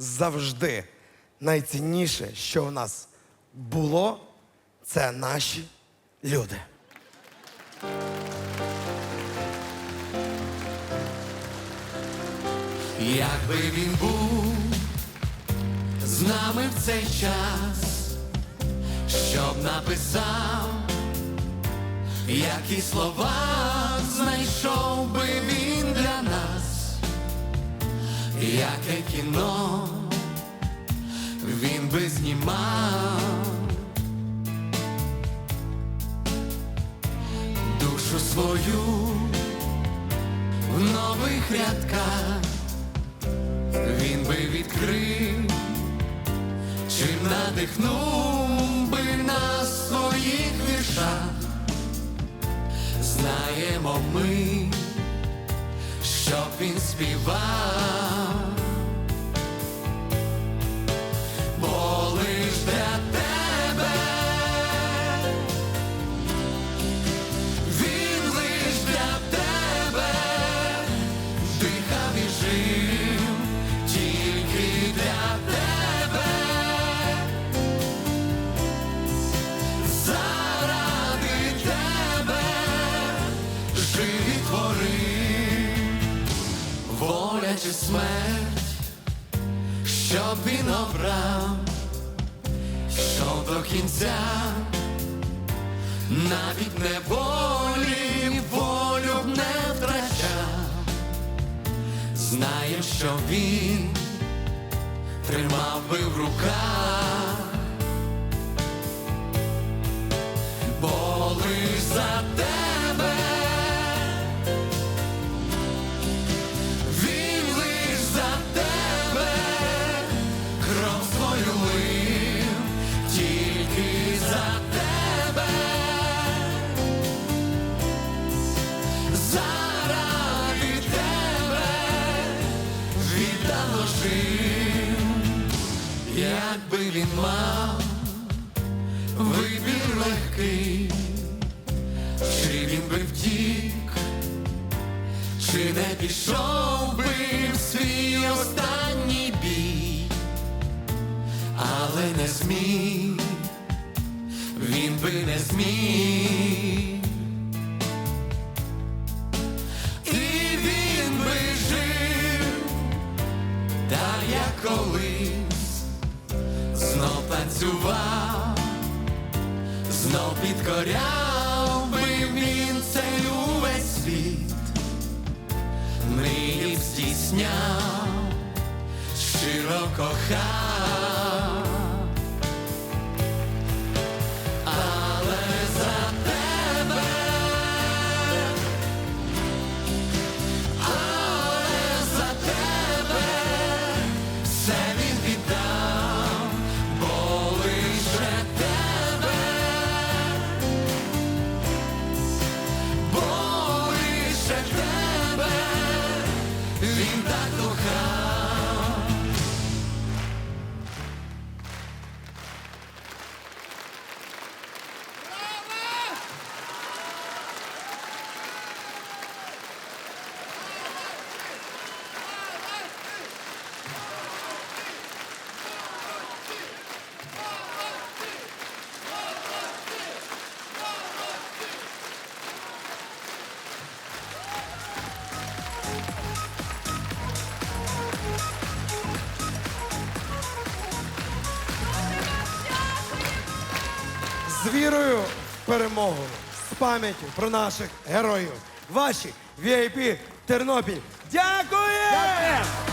завжди найцінніше, що у нас було, це наші люди. Якби він був з нами в цей час, щоб написав, які слова знайшов би він для нас, яке кіно він душу свою в нових рядках він би відкрив, чим надихнув би нас в своїх віршах. Знаємо ми, щоб він співав, смерть, щоб він обрав, йшов до кінця навіть неволі волю б не втрачав, знає, що він тримав би в руках, бо лиш за тебе. Якби він мав вибір легкий, чи він би втік, чи не пішов би в свій останній бій, але не зміг, він би не зміг. Знов підкоряв би він цей увесь світ, мрії б здійсняв, щиро кохав. З вірою перемогу, з пам'яттю про наших героїв. Ваші VIP Тернопіль. Дякую!